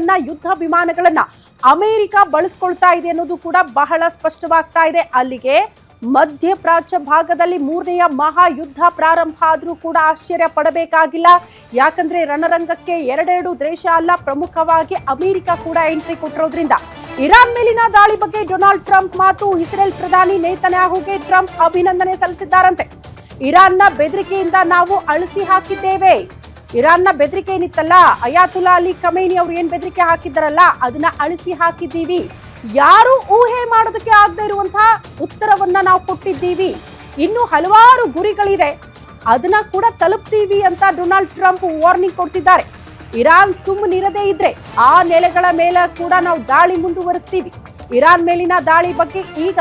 ವಿಮಾನಗಳನ್ನ ಯುದ್ಧ ವಿಮಾನಗಳನ್ನ ಅಮೆರಿಕ ಬಳಸ್ಕೊಳ್ತಾ ಇದೆ ಅನ್ನೋದು ಕೂಡ ಬಹಳ ಸ್ಪಷ್ಟವಾಗ್ತಾ ಇದೆ. ಅಲ್ಲಿಗೆ ಮಧ್ಯಪ್ರಾಚ್ಯ ಭಾಗದಲ್ಲಿ ಮೂರನೆಯ ಮಹಾಯುದ್ಧ ಪ್ರಾರಂಭ ಆದರೂ ಕೂಡ ಆಶ್ಚರ್ಯ ಪಡಬೇಕಾಗಿಲ್ಲ. ಯಾಕಂದ್ರೆ ರಣರಂಗಕ್ಕೆ ಎರಡೆರಡು ದೇಶ ಅಲ್ಲ, ಪ್ರಮುಖವಾಗಿ ಅಮೆರಿಕ ಕೂಡ ಎಂಟ್ರಿ ಕೊಟ್ಟಿರೋದ್ರಿಂದ. ಇರಾನ್ ಮೇಲಿನ ದಾಳಿ ಬಗ್ಗೆ ಡೊನಾಲ್ಡ್ ಟ್ರಂಪ್ ಮಾತು, ಇಸ್ರೇಲ್ ಪ್ರಧಾನಿ ನೇತನ್ಯಾಹುಗೆ ಟ್ರಂಪ್ ಅಭಿನಂದನೆ ಸಲ್ಲಿಸಿದ್ದಾರಂತೆ. ಇರಾನ್ನ ಬೆದರಿಕೆಯಿಂದ ನಾವು ಅಳಿಸಿ ಹಾಕಿದ್ದೇವೆ. ಇರಾನ್ನ ಬೆದರಿಕೆ ಏನಿತ್ತಲ್ಲ? ಅಯಾತುಲ್ಲಾ ಅಲಿ ಕಮೇನಿ ಅವರು ಏನ್ ಬೆದರಿಕೆ ಹಾಕಿದ್ದಾರಲ್ಲ? ಅದನ್ನ ಅಳಿಸಿ ಹಾಕಿದ್ದೀವಿ. ಯಾರು ಊಹೆ ಮಾಡೋದಕ್ಕೆ ಆಗದೆ ಇರುವಂತಹ ಉತ್ತರವನ್ನ ನಾವು ಕೊಟ್ಟಿದ್ದೀವಿ. ಇನ್ನು ಹಲವಾರು ಗುರಿಗಳಿದೆ. ಅದನ್ನ ಕೂಡ ತಲುಪ್ತೀವಿ ಅಂತ ಡೊನಾಲ್ಡ್ ಟ್ರಂಪ್ ವಾರ್ನಿಂಗ್ ಕೊಡ್ತಿದ್ದಾರೆ. ಇರಾನ್ ಸುಮ್ಮನಿರದೇ ಇದ್ರೆ ಆ ನೆಲೆಗಳ ಮೇಲೆ ಕೂಡ ನಾವು ದಾಳಿ ಮುಂದುವರಿಸ್ತೀವಿ. ಇರಾನ್ ಮೇಲಿನ ದಾಳಿ ಬಗ್ಗೆ ಈಗ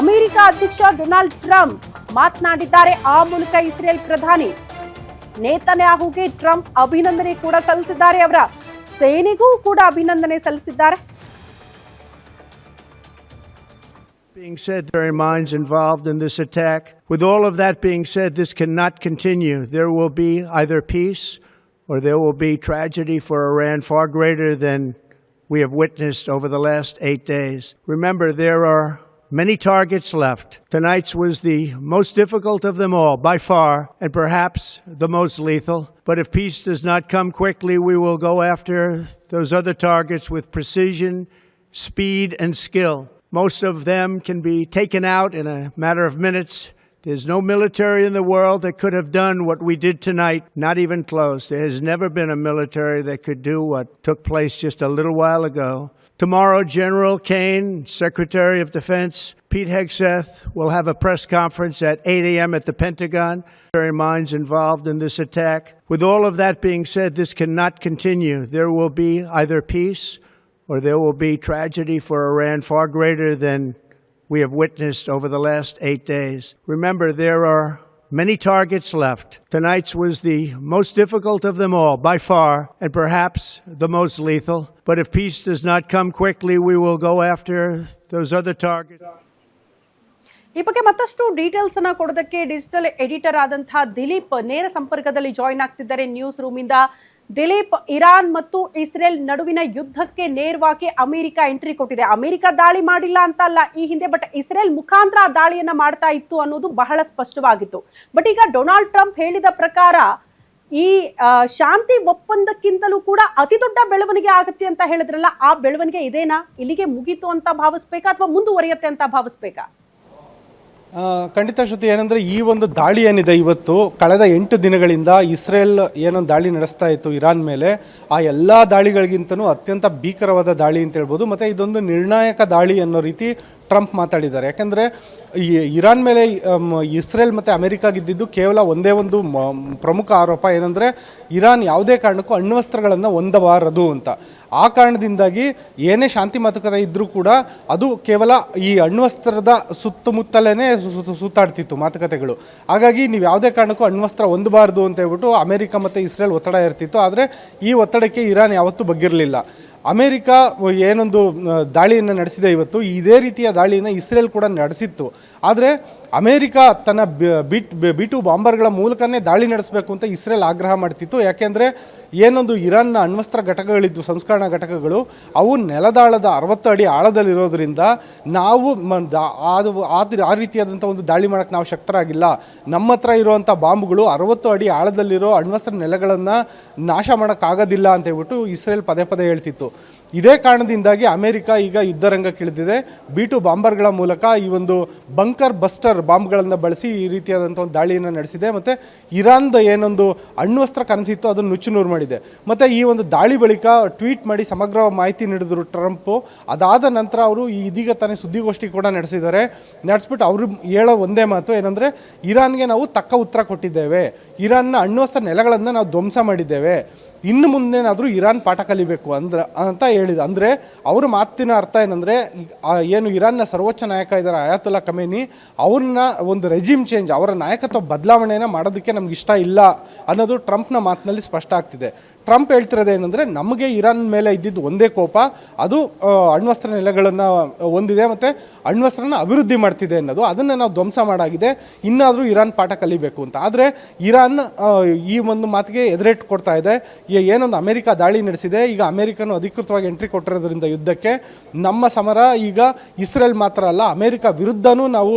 ಅಮೆರಿಕ ಅಧ್ಯಕ್ಷ ಡೊನಾಲ್ಡ್ ಟ್ರಂಪ್ ಮಾತನಾಡಿದ್ದಾರೆ. ಆ ಮೂಲಕ ಇಸ್ರೇಲ್ ಪ್ರಧಾನಿ ನೇತನ್ಯಾಹುಗೆ ಟ್ರಂಪ್ ಅಭಿನಂದನೆ ಕೂಡ ಸಲ್ಲಿಸಿದ್ದಾರೆ ಅವರ ಸೇನೆಗೂ ಕೂಡ ಅಭಿನಂದನೆ ಸಲ್ಲಿಸಿದ್ದಾರೆ being said, there are minds involved in this attack. With all of that being said, this cannot continue. There will be either peace or there will be tragedy for Iran far greater than we have witnessed over the last eight days. Remember, there are many targets left. Tonight's was the most difficult of them all, by far, and perhaps the most lethal. But if peace does not come quickly, we will go after those other targets with precision, speed, and skill. Most of them can be taken out in a matter of minutes. There's no military in the world that could have done what we did tonight, not even close. There has never been a military that could do what took place just a little while ago. Tomorrow, General Kane, Secretary of Defense, Pete Hegseth will have a press conference at 8 a.m. at the Pentagon. Very minds involved in this attack. With all of that being said, this cannot continue. There will be either peace or there will be tragedy for Iran far greater than we have witnessed over the last eight days. Remember, there are many targets left. Tonight's was the most difficult of them all, by far, and perhaps the most lethal. But if peace does not come quickly, we will go after those other targets. ಈ ಬಗ್ಗೆ ಮತ್ತಷ್ಟು details ಅನ್ನ ಕೊಡೋದಕ್ಕೆ digital editor ಆದಂತಹ ದಿಲೀಪ್ ನೇರ ಸಂಪರ್ಕದಲ್ಲಿ join ಆಗ್ತಿದ್ದಾರೆ news room ಇಂದ ದಿಲೀಪ್ ಇರಾನ್ ಮತ್ತು ಇಸ್ರೇಲ್ ನಡುವಿನ ಯುದ್ಧಕ್ಕೆ ನೇರವಾಗಿ ಅಮೆರಿಕ ಎಂಟ್ರಿ ಕೊಟ್ಟಿದೆ. ಅಮೆರಿಕ ದಾಳಿ ಮಾಡಿಲ್ಲ ಅಂತ ಅಲ್ಲ, ಈ ಹಿಂದೆ ಬಟ್ ಇಸ್ರೇಲ್ ಮುಖಾಂತರ ಆ ದಾಳಿಯನ್ನ ಮಾಡ್ತಾ ಇತ್ತು ಅನ್ನೋದು ಬಹಳ ಸ್ಪಷ್ಟವಾಗಿತ್ತು. ಬಟ್ ಈಗ ಡೊನಾಲ್ಡ್ ಟ್ರಂಪ್ ಹೇಳಿದ ಪ್ರಕಾರ, ಈ ಶಾಂತಿ ಒಪ್ಪಂದಕ್ಕಿಂತಲೂ ಕೂಡ ಅತಿ ದೊಡ್ಡ ಬೆಳವಣಿಗೆ ಆಗುತ್ತೆ ಅಂತ ಹೇಳಿದ್ರಲ್ಲ, ಆ ಬೆಳವಣಿಗೆ ಇದೇನಾ? ಇಲ್ಲಿಗೆ ಮುಗೀತು ಅಂತ ಭಾವಿಸ್ಬೇಕಾ ಅಥವಾ ಮುಂದುವರಿಯುತ್ತೆ ಅಂತ ಭಾವಿಸ್ಬೇಕಾ? ಖಂಡಿತ ಶ್ರುತಿ, ಏನಂದರೆ ಈ ಒಂದು ದಾಳಿ ಏನಿದೆ ಇವತ್ತು, ಕಳೆದ ಎಂಟು ದಿನಗಳಿಂದ ಇಸ್ರೇಲ್ ಏನೊಂದು ದಾಳಿ ನಡೆಸ್ತಾ ಇತ್ತು ಇರಾನ್ ಮೇಲೆ. ಆ ಎಲ್ಲ ದಾಳಿಗಳಿಗಿಂತನೂ ಅತ್ಯಂತ ಭೀಕರವಾದ ದಾಳಿ ಅಂತ ಹೇಳ್ಬೋದು. ಮತ್ತು ಇದೊಂದು ನಿರ್ಣಾಯಕ ದಾಳಿ ಅನ್ನೋ ರೀತಿ ಟ್ರಂಪ್ ಮಾತಾಡಿದ್ದಾರೆ. ಯಾಕೆಂದರೆ ಈ ಇರಾನ್ ಮೇಲೆ ಇಸ್ರೇಲ್ ಮತ್ತು ಅಮೆರಿಕಾಗಿದ್ದಿದ್ದು ಕೇವಲ ಒಂದೇ ಒಂದು ಪ್ರಮುಖ ಆರೋಪ ಏನಂದರೆ ಇರಾನ್ ಯಾವುದೇ ಕಾರಣಕ್ಕೂ ಅಣ್ವಸ್ತ್ರಗಳನ್ನು ಹೊಂದಬಾರದು ಅಂತ. ಆ ಕಾರಣದಿಂದಾಗಿ ಏನೇ ಶಾಂತಿ ಮಾತುಕತೆ ಇದ್ದರೂ ಕೂಡ ಅದು ಕೇವಲ ಈ ಅಣ್ವಸ್ತ್ರದ ಸುತ್ತಮುತ್ತಲೇ ಸುತ್ತಾಡ್ತಿತ್ತು ಮಾತುಕತೆಗಳು. ಹಾಗಾಗಿ ನೀವು ಯಾವುದೇ ಕಾರಣಕ್ಕೂ ಅಣ್ವಸ್ತ್ರ ಹೊಂದಬಾರ್ದು ಅಂತ ಹೇಳ್ಬಿಟ್ಟು ಅಮೆರಿಕ ಮತ್ತು ಇಸ್ರೇಲ್ ಒತ್ತಡ ಇರ್ತಿತ್ತು ಆದರೆ ಈ ಒತ್ತಡಕ್ಕೆ ಇರಾನ್ ಯಾವತ್ತೂ ಬಗ್ಗಿರಲಿಲ್ಲ. ಅಮೆರಿಕ ಏನೊಂದು ದಾಳಿಯನ್ನು ನಡೆಸಿದೆ ಇವತ್ತು. ಇದೇ ರೀತಿಯ ದಾಳಿಯನ್ನು ಇಸ್ರೇಲ್ ಕೂಡ ನಡೆಸಿತ್ತು. ಆದರೆ ಅಮೆರಿಕ ತನ್ನ ಬಿಟ್ ಬಿ ಟು ಬಾಂಬರ್ಗಳ ಮೂಲಕನೇ ದಾಳಿ ನಡೆಸಬೇಕು ಅಂತ ಇಸ್ರೇಲ್ ಆಗ್ರಹ ಮಾಡ್ತಿತ್ತು. ಯಾಕೆಂದರೆ ಏನೊಂದು ಇರಾನ್ನ ಅಣ್ವಸ್ತ್ರ ಘಟಕಗಳಿದ್ದು, ಸಂಸ್ಕರಣಾ ಘಟಕಗಳು, ಅವು ನೆಲದಾಳದ ಅರವತ್ತು ಅಡಿ ಆಳದಲ್ಲಿರೋದ್ರಿಂದ ನಾವು ಅದು, ಆ ರೀತಿಯಾದಂಥ ಒಂದು ದಾಳಿ ಮಾಡೋಕ್ಕೆ ನಾವು ಶಕ್ತರಾಗಿಲ್ಲ. ನಮ್ಮ ಹತ್ರ ಇರುವಂಥ ಬಾಂಬ್ಗಳು ಅರವತ್ತು ಅಡಿ ಆಳದಲ್ಲಿರೋ ಅಣ್ವಸ್ತ್ರ ನೆಲೆಗಳನ್ನು ನಾಶ ಮಾಡೋಕ್ಕಾಗೋದಿಲ್ಲ ಅಂತ ಹೇಳ್ಬಿಟ್ಟು ಇಸ್ರೇಲ್ ಪದೇ ಪದೇ ಹೇಳ್ತಿತ್ತು. ಇದೇ ಕಾರಣದಿಂದಾಗಿ ಅಮೆರಿಕ ಈಗ ಯುದ್ಧರಂಗಕ್ಕಿಳಿದಿದೆ. ಬಿ ಟು ಬಾಂಬರ್ಗಳ ಮೂಲಕ ಈ ಒಂದು ಬಂಕರ್ ಬಸ್ಟರ್ ಬಾಂಬ್ಗಳನ್ನು ಬಳಸಿ ಈ ರೀತಿಯಾದಂಥ ಒಂದು ದಾಳಿಯನ್ನು ನಡೆಸಿದೆ. ಮತ್ತು ಇರಾನ್ದ ಏನೊಂದು ಅಣ್ಣುವಸ್ತ್ರ ಕನಸಿತ್ತು ಅದನ್ನು ನುಚ್ಚುನೂರು ಮಾಡಿದೆ. ಮತ್ತು ಈ ಒಂದು ದಾಳಿ ಬಳಿಕ ಟ್ವೀಟ್ ಮಾಡಿ ಸಮಗ್ರ ಮಾಹಿತಿ ನೀಡಿದರು ಟ್ರಂಪು. ಅದಾದ ನಂತರ ಅವರು ಇದೀಗ ತಾನೇ ಸುದ್ದಿಗೋಷ್ಠಿ ಕೂಡ ನಡೆಸಿದ್ದಾರೆ. ನಡೆಸ್ಬಿಟ್ಟು ಅವರು ಹೇಳೋ ಒಂದೇ ಮಾತು ಏನಂದರೆ, ಇರಾನ್ಗೆ ನಾವು ತಕ್ಕ ಉತ್ತರ ಕೊಟ್ಟಿದ್ದೇವೆ. ಇರಾನ್ನ ಅಣ್ಣುವಸ್ತ್ರ ನೆಲೆಗಳನ್ನು ನಾವು ಧ್ವಂಸ ಮಾಡಿದ್ದೇವೆ. ಇನ್ನು ಮುಂದೇನಾದರೂ ಇರಾನ್ ಪಾಠ ಕಲಿಬೇಕು ಅಂದ್ರೆ ಅಂತ ಹೇಳಿದ. ಅಂದರೆ ಅವ್ರ ಮಾತಿನ ಅರ್ಥ ಏನಂದರೆ ಏನು ಇರಾನ್ನ ಸರ್ವೋಚ್ಚ ನಾಯಕ ಇದ್ದಾರೆ ಅಯಾತುಲ್ಲಾ ಕಮೇನಿ ಅವ್ರನ್ನ ಒಂದು ರೆಜಿಮ್ ಚೇಂಜ್ ಅವರ ನಾಯಕತ್ವ ಬದಲಾವಣೆಯನ್ನು ಮಾಡೋದಕ್ಕೆ ನಮ್ಗೆ ಇಷ್ಟ ಇಲ್ಲ ಅನ್ನೋದು ಟ್ರಂಪ್ನ ಮಾತಿನಲ್ಲಿ ಸ್ಪಷ್ಟ ಆಗ್ತಿದೆ. ಟ್ರಂಪ್ ಹೇಳ್ತಿರೋದು ಏನಂದರೆ, ನಮಗೆ ಇರಾನ್ ಮೇಲೆ ಇದ್ದಿದ್ದು ಒಂದೇ ಕೋಪ, ಅದು ಅಣ್ವಸ್ತ್ರ ನೆಲೆಗಳನ್ನು ಹೊಂದಿದೆ ಮತ್ತು ಅಣ್ವಸ್ತ್ರನ ಅಭಿವೃದ್ಧಿ ಮಾಡ್ತಿದೆ ಅನ್ನೋದು. ಅದನ್ನು ನಾವು ಧ್ವಂಸ ಮಾಡಾಗಿದೆ. ಇನ್ನಾದರೂ ಇರಾನ್ ಪಾಠ ಕಲಿಬೇಕು ಅಂತ. ಆದರೆ ಇರಾನ್ ಈ ಒಂದು ಮಾತಿಗೆ ಎದುರೇಟ್ ಕೊಡ್ತಾ ಇದೆ. ಏನೊಂದು ಅಮೆರಿಕ ದಾಳಿ ನಡೆಸಿದೆ. ಈಗ ಅಮೆರಿಕನು ಅಧಿಕೃತವಾಗಿ ಎಂಟ್ರಿ ಕೊಟ್ಟಿರೋದ್ರಿಂದ ಯುದ್ಧಕ್ಕೆ ನಮ್ಮ ಸಮರ ಈಗ ಇಸ್ರೇಲ್ ಮಾತ್ರ ಅಲ್ಲ, ಅಮೆರಿಕ ವಿರುದ್ಧನೂ ನಾವು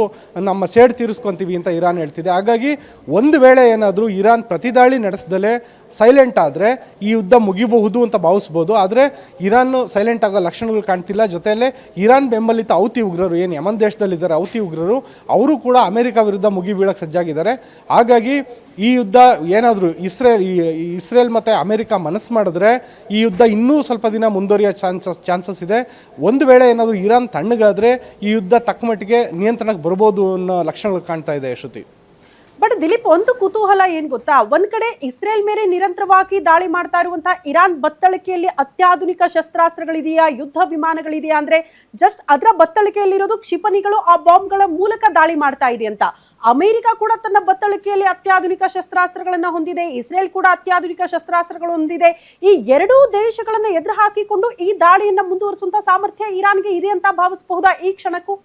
ನಮ್ಮ ಸೇಡ್ ತೀರಿಸ್ಕೊತೀವಿ ಅಂತ ಇರಾನ್ ಹೇಳ್ತಿದೆ. ಹಾಗಾಗಿ ಒಂದು ವೇಳೆ ಏನಾದರೂ ಇರಾನ್ ಪ್ರತಿದಾಳಿ ನಡೆಸ್ದಲೇ ಸೈಲೆಂಟ್ ಆದರೆ ಈ ಯುದ್ಧ ಮುಗಿಬಹುದು ಅಂತ ಭಾವಿಸ್ಬೋದು. ಆದರೆ ಇರಾನ್ ಸೈಲೆಂಟ್ ಆಗೋ ಲಕ್ಷಣಗಳು ಕಾಣ್ತಿಲ್ಲ. ಜೊತೆಯಲ್ಲೇ ಇರಾನ್ ಬೆಂಬಲಿತ ಔತಿ ಉಗ್ರರು ಏನು ಯಮನ್ ದೇಶದಲ್ಲಿದ್ದಾರೆ ಔತಿ ಉಗ್ರರು, ಅವರು ಕೂಡ ಅಮೆರಿಕ ವಿರುದ್ಧ ಮುಗಿ ಬೀಳಕ್ಕೆ ಸಜ್ಜಾಗಿದ್ದಾರೆ. ಹಾಗಾಗಿ ಈ ಯುದ್ಧ ಏನಾದರೂ ಇಸ್ರೇಲ್ ಇಸ್ರೇಲ್ ಮತ್ತು ಅಮೆರಿಕ ಮನಸ್ಸು ಮಾಡಿದ್ರೆ ಈ ಯುದ್ಧ ಇನ್ನೂ ಸ್ವಲ್ಪ ದಿನ ಮುಂದುವರಿಯೋ ಚಾನ್ಸಸ್ ಚಾನ್ಸಸ್ ಇದೆ. ಒಂದು ವೇಳೆ ಏನಾದರೂ ಇರಾನ್ ತಣ್ಣಗಾದರೆ ಈ ಯುದ್ಧ ತಕ್ಕ ಮಟ್ಟಿಗೆ ನಿಯಂತ್ರಣಕ್ಕೆ ಬರ್ಬೋದು ಅನ್ನೋ ಲಕ್ಷಣಗಳು ಕಾಣ್ತಾ ಇದೆ ಶ್ರುತಿ ಬಟ್ ದಿಲೀಪ್, ಒಂದು ಕುತೂಹಲ ಏನ್ ಗೊತ್ತಾ? ಒಂದ್ ಕಡೆ ಇಸ್ರೇಲ್ ಮೇಲೆ ನಿರಂತರವಾಗಿ ದಾಳಿ ಮಾಡ್ತಾ ಇರುವಂತಹ ಇರಾನ್ ಬತ್ತಳಿಕೆಯಲ್ಲಿ ಅತ್ಯಾಧುನಿಕ ಶಸ್ತ್ರಾಸ್ತ್ರಗಳಿದೆಯಾ, ಯುದ್ಧ ವಿಮಾನಗಳಿದೆಯಾ ಅಂದ್ರೆ ಜಸ್ಟ್ ಅದರ ಬತ್ತಳಿಕೆಯಲ್ಲಿರೋದು ಕ್ಷಿಪಣಿಗಳು ಆ ಬಾಂಬ್ಗಳ ಮೂಲಕ ದಾಳಿ ಮಾಡ್ತಾ ಇದೆ ಅಂತ. ಅಮೆರಿಕ ಕೂಡ ತನ್ನ ಬತ್ತಳಿಕೆಯಲ್ಲಿ ಅತ್ಯಾಧುನಿಕ ಶಸ್ತ್ರಾಸ್ತ್ರಗಳನ್ನ ಹೊಂದಿದೆ, ಇಸ್ರೇಲ್ ಕೂಡ ಅತ್ಯಾಧುನಿಕ ಶಸ್ತ್ರಾಸ್ತ್ರಗಳು ಹೊಂದಿದೆ. ಈ ಎರಡೂ ದೇಶಗಳನ್ನ ಎದುರು ಹಾಕಿಕೊಂಡು ಈ ದಾಳಿಯನ್ನ ಮುಂದುವರಿಸುವಂತ ಸಾಮರ್ಥ್ಯ ಇರಾನ್ಗೆ ಇದೆ ಅಂತ ಭಾವಿಸಬಹುದಾ ಈ ಕ್ಷಣಕ್ಕೂ?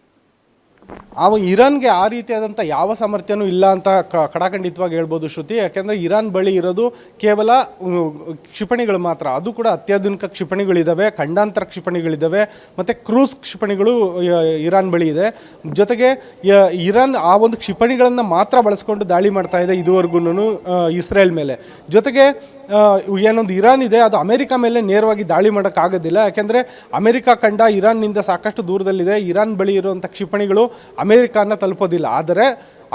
ಅವ ಇರಾನ್ಗೆ ಆ ರೀತಿಯಾದಂಥ ಯಾವ ಸಾಮರ್ಥ್ಯನೂ ಇಲ್ಲ ಅಂತ ಕಡಾಖಂಡಿತವಾಗಿ ಹೇಳ್ಬೋದು ಶ್ರುತಿ. ಯಾಕೆಂದರೆ ಇರಾನ್ ಬಳಿ ಇರೋದು ಕೇವಲ ಕ್ಷಿಪಣಿಗಳು ಮಾತ್ರ. ಅದು ಕೂಡ ಅತ್ಯಾಧುನಿಕ ಕ್ಷಿಪಣಿಗಳಿದ್ದಾವೆ ಖಂಡಾಂತರ ಕ್ಷಿಪಣಿಗಳಿದ್ದಾವೆ ಮತ್ತು ಕ್ರೂಸ್ ಕ್ಷಿಪಣಿಗಳು ಇರಾನ್ ಬಳಿ ಇದೆ. ಜೊತೆಗೆ ಇರಾನ್ ಆ ಒಂದು ಕ್ಷಿಪಣಿಗಳನ್ನು ಮಾತ್ರ ಬಳಸ್ಕೊಂಡು ದಾಳಿ ಮಾಡ್ತಾ ಇದೆ ಇದುವರೆಗೂ ಇಸ್ರೇಲ್ ಮೇಲೆ. ಜೊತೆಗೆ ಏನೊಂದು ಇರಾನ್ ಇದೆ, ಅದು ಅಮೆರಿಕ ಮೇಲೆ ನೇರವಾಗಿ ದಾಳಿ ಮಾಡೋಕ್ಕಾಗೋದಿಲ್ಲ ಯಾಕೆಂದರೆ ಅಮೆರಿಕ ಕಂಡ ಇರಾನ್ನಿಂದ ಸಾಕಷ್ಟು ದೂರದಲ್ಲಿದೆ. ಇರಾನ್ ಬಳಿ ಇರುವಂಥ ಕ್ಷಿಪಣಿಗಳು ಅಮೆರಿಕಾನ ತಲುಪೋದಿಲ್ಲ. ಆದರೆ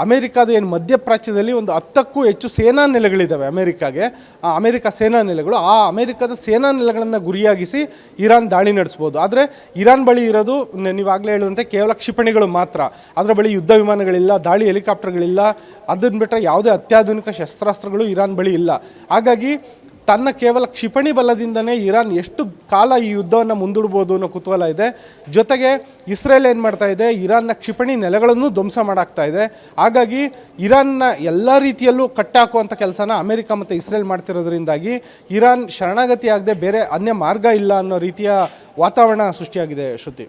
ಅಮೆರಿಕದ ಏನು ಮಧ್ಯಪ್ರಾಚ್ಯದಲ್ಲಿ ಒಂದು ಹತ್ತಕ್ಕೂ ಹೆಚ್ಚು ಸೇನಾ ನೆಲೆಗಳಿದ್ದಾವೆ ಅಮೆರಿಕಾಗೆ. ಆ ಅಮೆರಿಕ ಸೇನಾ ನೆಲೆಗಳು, ಆ ಅಮೆರಿಕದ ಸೇನಾ ನೆಲೆಗಳನ್ನು ಗುರಿಯಾಗಿಸಿ ಇರಾನ್ ದಾಳಿ ನಡೆಸ್ಬೋದು. ಆದರೆ ಇರಾನ್ ಬಳಿ ಇರೋದು ನೀವಾಗಲೇ ಹೇಳಿದಂತೆ ಕೇವಲ ಕ್ಷಿಪಣಿಗಳು ಮಾತ್ರ. ಅದರ ಬಳಿ ಯುದ್ಧ ವಿಮಾನಗಳಿಲ್ಲ, ದಾಳಿ ಹೆಲಿಕಾಪ್ಟರ್ಗಳಿಲ್ಲ. ಅದನ್ನು ಬಿಟ್ಟರೆ ಯಾವುದೇ ಅತ್ಯಾಧುನಿಕ ಶಸ್ತ್ರಾಸ್ತ್ರಗಳು ಇರಾನ್ ಬಳಿ ಇಲ್ಲ. ಹಾಗಾಗಿ ತನ್ನ ಕೇವಲ ಕ್ಷಿಪಣಿ ಬಲದಿಂದನೇ ಇರಾನ್ ಎಷ್ಟು ಕಾಲ ಈ ಯುದ್ಧವನ್ನು ಮುಂದೂಡ್ಬೋದು ಅನ್ನೋ ಕುತೂಹಲ ಇದೆ. ಜೊತೆಗೆ ಇಸ್ರೇಲ್ ಏನು ಮಾಡ್ತಾ ಇದೆ? ಇರಾನ್ನ ಕ್ಷಿಪಣಿ ನೆಲೆಗಳನ್ನು ಧ್ವಂಸ ಮಾಡಾಕ್ತಾ ಇದೆ. ಹಾಗಾಗಿ ಇರಾನ್ನ ಎಲ್ಲ ರೀತಿಯಲ್ಲೂ ಕಟ್ಟಾಕುವಂಥ ಕೆಲಸನ ಅಮೆರಿಕ ಮತ್ತು ಇಸ್ರೇಲ್ ಮಾಡ್ತಿರೋದ್ರಿಂದಾಗಿ ಇರಾನ್ ಶರಣಾಗತಿ ಆಗದೆ ಬೇರೆ ಅನ್ಯ ಮಾರ್ಗ ಇಲ್ಲ ಅನ್ನೋ ರೀತಿಯ ವಾತಾವರಣ ಸೃಷ್ಟಿಯಾಗಿದೆ ಶ್ರುತಿ.